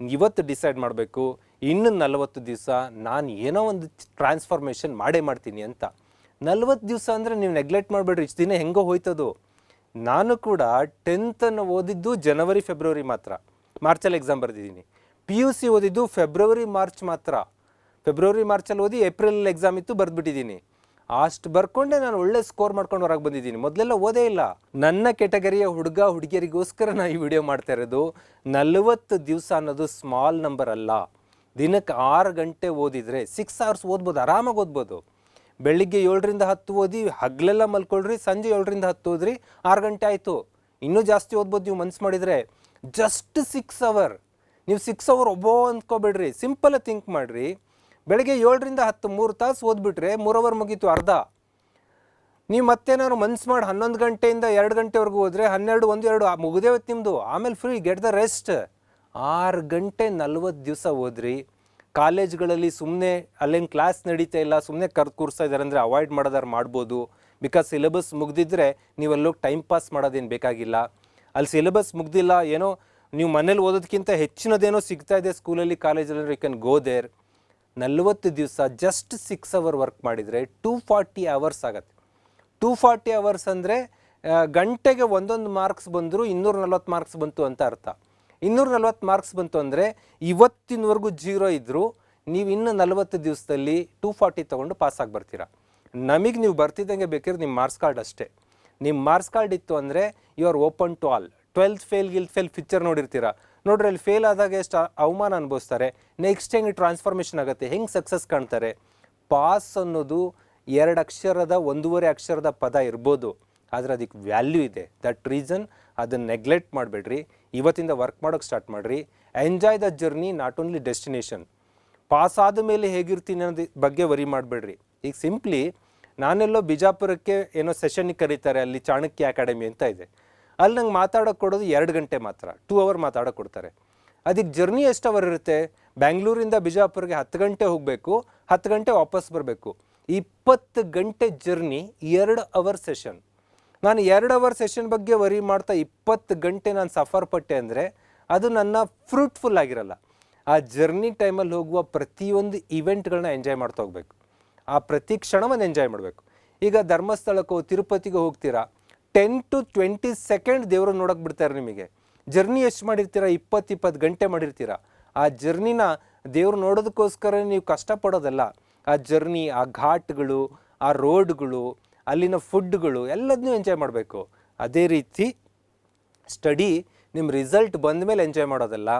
ಇವತ್ತು ಡಿಸೈಡ್ ಮಾಡಬೇಕು, ಇನ್ನು ನಲವತ್ತು ದಿವಸ ನಾನು ಏನೋ ಒಂದು ಟ್ರಾನ್ಸ್ಫಾರ್ಮೇಷನ್ ಮಾಡೇ ಮಾಡ್ತೀನಿ ಅಂತ. ನಲ್ವತ್ತು ದಿವಸ ಅಂದರೆ ನೀವು ನೆಗ್ಲೆಕ್ಟ್ ಮಾಡಬೇಡ್ರಿ, ಇಷ್ಟು ದಿನ ಹೆಂಗೋ ಹೋಯ್ತದು. ನಾನು ಕೂಡ ಟೆಂತನ್ನು ಓದಿದ್ದು ಜನವರಿ ಫೆಬ್ರವರಿ ಮಾತ್ರ. ಮಾರ್ಚಲ್ಲಿ ಎಕ್ಸಾಮ್ ಬರೆದಿದ್ದೀನಿ. ಪಿ ಯು ಸಿ ಓದಿದ್ದು ಫೆಬ್ರವರಿ ಮಾರ್ಚ್ ಮಾತ್ರ. ಫೆಬ್ರವರಿ ಮಾರ್ಚಲ್ಲಿ ಓದಿ ಏಪ್ರಿಲಲ್ಲಿ ಎಕ್ಸಾಮ್ ಇತ್ತು, ಬರೆದ್ಬಿಟ್ಟಿದ್ದೀನಿ. ಅಷ್ಟು ಬರ್ಕೊಂಡೆ ನಾನು ಒಳ್ಳೆ ಸ್ಕೋರ್ ಮಾಡ್ಕೊಂಡು ಹೊರಗೆ ಬಂದಿದ್ದೀನಿ. ಮೊದಲೆಲ್ಲ ಓದೇ ಇಲ್ಲ. ನನ್ನ ಕೆಟಗರಿಯ ಹುಡುಗ ಹುಡುಗಿಯರಿಗೋಸ್ಕರ ನಾನು ಈ ವಿಡಿಯೋ ಮಾಡ್ತಾ ಇರೋದು. ನಲವತ್ತು ದಿವಸ ಅನ್ನೋದು ಸ್ಮಾಲ್ ನಂಬರ್ ಅಲ್ಲ. ದಿನಕ್ಕೆ ಆರು ಗಂಟೆ ಓದಿದರೆ ಸಿಕ್ಸ್ ಅವರ್ಸ್ ಓದ್ಬೋದು, ಆರಾಮಾಗಿ ಓದ್ಬೋದು. ಬೆಳಿಗ್ಗೆ ಏಳರಿಂದ ಹತ್ತು ಓದಿ, ಹಗಲೆಲ್ಲ ಮಲ್ಕೊಳ್ರಿ, ಸಂಜೆ ಏಳರಿಂದ ಹತ್ತು ಓದ್ರಿ, ಆರು ಗಂಟೆ ಆಯಿತು. ಇನ್ನೂ ಜಾಸ್ತಿ ಓದ್ಬೋದು ನೀವು ಮನ್ಸು ಮಾಡಿದರೆ. ಜಸ್ಟ್ ಸಿಕ್ಸ್ ಅವರ್ ನೀವು ಸಿಕ್ಸ್ ಅವರ್ ಒಬ್ಬೋ ಅಂದ್ಕೋಬೇಡ್ರಿ. ಸಿಂಪಲ್ ಥಿಂಕ್ ಮಾಡಿರಿ. ಬೆಳಗ್ಗೆ ಏಳರಿಂದ ಹತ್ತು ಮೂರು ತಾಸು ಓದ್ಬಿಟ್ರೆ ಮೂರು ಅವರ್ ಮುಗೀತು ಅರ್ಧ. ನೀವು ಮತ್ತೇನಾದ್ರು ಮನ್ಸು ಮಾಡಿ ಹನ್ನೊಂದು ಗಂಟೆಯಿಂದ ಎರಡು ಗಂಟೆವರೆಗೂ ಹೋದರೆ ಹನ್ನೆರಡು, ಒಂದು, ಎರಡು ಮುಗ್ದೇ ಹೊತ್ತು ನಿಮ್ಮದು ಆಮೇಲೆ ಫ್ರೀ ಗೆಟ್ ದ ರೆಸ್ಟ್ ಆರು ಗಂಟೆ ನಲ್ವತ್ತು ದಿವಸ ಓದ್ರಿ. ಕಾಲೇಜ್ಗಳಲ್ಲಿ ಸುಮ್ಮನೆ ಅಲ್ಲೇನು ಕ್ಲಾಸ್ ನಡೀತಾ ಇಲ್ಲ ಸುಮ್ಮನೆ ಕರ್ದು ಕೂರಿಸ್ತಾ ಇದ್ದಾರೆ ಅಂದರೆ ಅವಾಯ್ಡ್ ಮಾಡೋದಾರು ಮಾಡ್ಬೋದು. ಬಿಕಾಸ್ ಸಿಲೆಬಸ್ ಮುಗ್ದಿದ್ರೆ ನೀವೆಲ್ಲೋಗಿ ಟೈಮ್ ಪಾಸ್ ಮಾಡೋದೇನು ಬೇಕಾಗಿಲ್ಲ. ಅಲ್ಲಿ ಸಿಲೆಬಸ್ ಮುಗ್ದಿಲ್ಲ, ಏನೋ ನೀವು ಮನೇಲಿ ಓದೋದಕ್ಕಿಂತ ಹೆಚ್ಚಿನದೇನೋ ಸಿಗ್ತಾ ಇದೆ ಸ್ಕೂಲಲ್ಲಿ ಕಾಲೇಜಲ್ಲಿ ಯು ಕ್ಯಾನ್ ಗೋ ದೇರ್ ನಲ್ವತ್ತು ದಿವಸ ಜಸ್ಟ್ ಸಿಕ್ಸ್ ಅವರ್ ವರ್ಕ್ ಮಾಡಿದರೆ ಟೂ ಫಾರ್ಟಿ ಅವರ್ಸ್ ಆಗುತ್ತೆ. ಟೂ ಫಾರ್ಟಿ ಅವರ್ಸ್ ಅಂದರೆ ಗಂಟೆಗೆ ಒಂದೊಂದು ಮಾರ್ಕ್ಸ್ ಬಂದರೂ ಇನ್ನೂರ ನಲ್ವತ್ತು ಮಾರ್ಕ್ಸ್ ಬಂತು ಅಂತ ಅರ್ಥ. ಇನ್ನೂರ ನಲ್ವತ್ತು ಮಾರ್ಕ್ಸ್ ಬಂತು ಅಂದರೆ ಇವತ್ತಿನವರೆಗೂ ಜೀರೋ ಇದ್ದರೂ ನೀವು ಇನ್ನು ನಲ್ವತ್ತು ದಿವಸದಲ್ಲಿ ಟೂ ಫಾರ್ಟಿ ತೊಗೊಂಡು ಪಾಸಾಗಿ ಬರ್ತೀರಾ. ನಮಗೆ ನೀವು ಬರ್ತಿದ್ದಂಗೆ ಬೇಕಿದ್ರೆ ನಿಮ್ಮ ಮಾರ್ಕ್ಸ್ ಕಾರ್ಡ್ ಅಷ್ಟೇ. ನಿಮ್ಮ ಮಾರ್ಕ್ಸ್ ಕಾರ್ಡ್ ಇತ್ತು ಅಂದರೆ U R open to all twelfth fail Gill fail picture ನೋಡಿರ್ತೀರಾ? ನೋಡ್ರಿ, ಅಲ್ಲಿ ಫೇಲ್ ಆದಾಗ ಎಷ್ಟು ಅವಮಾನ ಅನುಭವಿಸ್ತಾರೆ. ನೆಕ್ಸ್ಟ್ ಹೆಂಗೆ ಟ್ರಾನ್ಸ್ಫಾರ್ಮೇಷನ್ ಆಗುತ್ತೆ? ಹೆಂಗೆ ಸಕ್ಸಸ್ ಕಾಣ್ತಾರೆ? ಪಾಸ್ ಅನ್ನೋದು ಎರಡು ಅಕ್ಷರದ, ಒಂದೂವರೆ ಅಕ್ಷರದ ಪದ ಇರ್ಬೋದು. ಆದರೆ ಅದಕ್ಕೆ ವ್ಯಾಲ್ಯೂ ಇದೆ. ದಟ್ ರೀಸನ್ ಅದನ್ನು ನೆಗ್ಲೆಕ್ಟ್ ಮಾಡಬೇಡ್ರಿ. ಇವತ್ತಿಂದ ವರ್ಕ್ ಮಾಡೋಕ್ಕೆ ಸ್ಟಾರ್ಟ್ ಮಾಡಿರಿ. Enjoy the journey not only destination pass ಆದ ಮೇಲೆ ಹೇಗಿರ್ತೀನಿ ಅನ್ನೋದು ಬಗ್ಗೆ ವರಿ ಮಾಡಬೇಡ್ರಿ. ಈಗ ಸಿಂಪ್ಲಿ ನಾನೆಲ್ಲೋ ಬಿಜಾಪುರಕ್ಕೆ ಏನೋ ಸೆಷನ್ಗೆ ಕರೀತಾರೆ. ಅಲ್ಲಿ ಚಾಣಕ್ಯ ಅಕಾಡೆಮಿ ಅಂತ ಇದೆ. ಅಲ್ಲಿ ನಂಗೆ ಮಾತಾಡೋಕೆ ಕೊಡೋದು ಎರಡು ಗಂಟೆ ಮಾತ್ರ ಟೂ ಅವರ್ ಮಾತಾಡೋಕೆ ಕೊಡ್ತಾರೆ. ಅದಕ್ಕೆ ಜರ್ನಿ ಎಷ್ಟು ಅವರ್ ಇರುತ್ತೆ? ಬ್ಯಾಂಗ್ಳೂರಿಂದ ಬಿಜಾಪುರ್ಗೆ ಹತ್ತು ಗಂಟೆ ಹೋಗಬೇಕು, ಹತ್ತು ಗಂಟೆ ವಾಪಸ್ ಬರಬೇಕು. ಇಪ್ಪತ್ತು ಗಂಟೆ ಜರ್ನಿ ಎರಡು ಅವರ್ ಸೆಷನ್ ನಾನು ಎರಡು ಅವರ್ ಸೆಷನ್ ಬಗ್ಗೆ ವರಿ ಮಾಡ್ತಾ ಇಪ್ಪತ್ತು ಗಂಟೆ ನಾನು ಸಫರ್ ಪಟ್ಟೆ ಅಂದರೆ ಅದು ನನ್ನ ಫ್ರೂಟ್ಫುಲ್ ಆಗಿರಲ್ಲ. ಆ ಜರ್ನಿ ಟೈಮಲ್ಲಿ ಹೋಗುವ ಪ್ರತಿಯೊಂದು ಇವೆಂಟ್ಗಳನ್ನ ಎಂಜಾಯ್ ಮಾಡ್ತಾ ಹೋಗ್ಬೇಕು. ಆ ಪ್ರತಿ ಕ್ಷಣವನ್ನು ಎಂಜಾಯ್ ಮಾಡಬೇಕು. ಈಗ ಧರ್ಮಸ್ಥಳಕ್ಕೋ, ತಿರುಪತಿಗೆ ಹೋಗ್ತೀರಾ? ಟೆನ್ ಟು ಟ್ವೆಂಟಿ ಸೆಕೆಂಡ್ ದೇವ್ರನ್ನ ನೋಡೋಕೆ ಬಿಡ್ತಾರೆ ನಿಮಗೆ. ಜರ್ನಿ ಎಷ್ಟು ಮಾಡಿರ್ತೀರಾ? ಇಪ್ಪತ್ತು ಇಪ್ಪತ್ತು ಗಂಟೆ ಮಾಡಿರ್ತೀರಾ. ಆ ಜರ್ನಿನ ದೇವ್ರು ನೋಡೋದಕ್ಕೋಸ್ಕರ ನೀವು ಕಷ್ಟಪಡೋದಲ್ಲ. ಆ ಜರ್ನಿ, ಆ ಘಾಟ್ಗಳು, ಆ ರೋಡ್ಗಳು, ಅಲ್ಲಿನ ಫುಡ್ಗಳು ಎಲ್ಲದನ್ನೂ ಎಂಜಾಯ್ ಮಾಡಬೇಕು. ಅದೇ ರೀತಿ ಸ್ಟಡಿ ನಿಮ್ಮ ರಿಸಲ್ಟ್ ಬಂದ ಮೇಲೆ ಎಂಜಾಯ್ ಮಾಡೋದಲ್ಲ.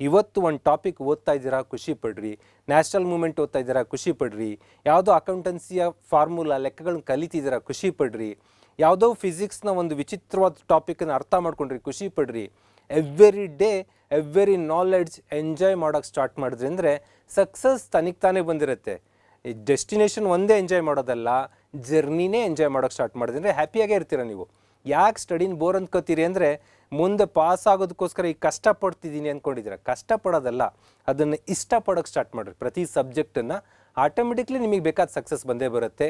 ಇವತ್ತು ಒಂದು ಟಾಪಿಕ್ ಓದ್ತಾ ಇದ್ದೀರಾ? ಖುಷಿ ಪಡ್ರಿ. ನ್ಯಾಷನಲ್ ಮೂಮೆಂಟ್ ಓದ್ತಾ ಇದ್ದೀರಾ? ಖುಷಿ ಪಡ್ರಿ. ಯಾವುದೋ ಅಕೌಂಟೆನ್ಸಿಯ ಫಾರ್ಮುಲಾ ಲೆಕ್ಕಗಳನ್ನ ಕಲಿತಿದ್ದೀರಾ? ಖುಷಿ ಪಡ್ರಿ. ಯಾವುದೋ ಫಿಸಿಕ್ಸ್ನ ಒಂದು ವಿಚಿತ್ರವಾದ ಟಾಪಿಕನ್ನು ಅರ್ಥ ಮಾಡ್ಕೊಂಡ್ರಿ, ಖುಷಿ ಪಡ್ರಿ. Every day every knowledge enjoy ಮಾಡೋಕ್ಕೆ ಸ್ಟಾರ್ಟ್ ಮಾಡಿದ್ರಿ ಅಂದರೆ ಸಕ್ಸಸ್ ತನಗೆ ತಾನೇ ಬಂದಿರುತ್ತೆ. ಈ ಡೆಸ್ಟಿನೇಷನ್ ಒಂದೇ ಎಂಜಾಯ್ ಮಾಡೋದಲ್ಲ ಜರ್ನಿನೇ ಎಂಜಾಯ್ ಮಾಡೋಕ್ಕೆ ಸ್ಟಾರ್ಟ್ ಮಾಡಿದ್ರೆ ಅಂದರೆ ಹ್ಯಾಪಿಯಾಗೇ ಇರ್ತೀರ ನೀವು. ಯಾಕೆ ಸ್ಟಡಿನ ಬೋರ್ ಅಂದ್ಕೋತೀರಿ ಅಂದರೆ ಮುಂದೆ ಪಾಸ್ ಆಗೋದಕ್ಕೋಸ್ಕರ ಈಗ ಕಷ್ಟಪಡ್ತಿದ್ದೀನಿ ಅಂದ್ಕೊಂಡಿದ್ದೀರ ಕಷ್ಟಪಡೋದಲ್ಲ, ಅದನ್ನು ಇಷ್ಟಪಡೋಕ್ಕೆ ಸ್ಟಾರ್ಟ್ ಮಾಡಿರಿ. ಪ್ರತಿ ಸಬ್ಜೆಕ್ಟನ್ನು ಆಟೋಮೆಟಿಕ್ಲಿ ನಿಮಗೆ ಬೇಕಾದ ಸಕ್ಸಸ್ ಬಂದೇ ಬರುತ್ತೆ.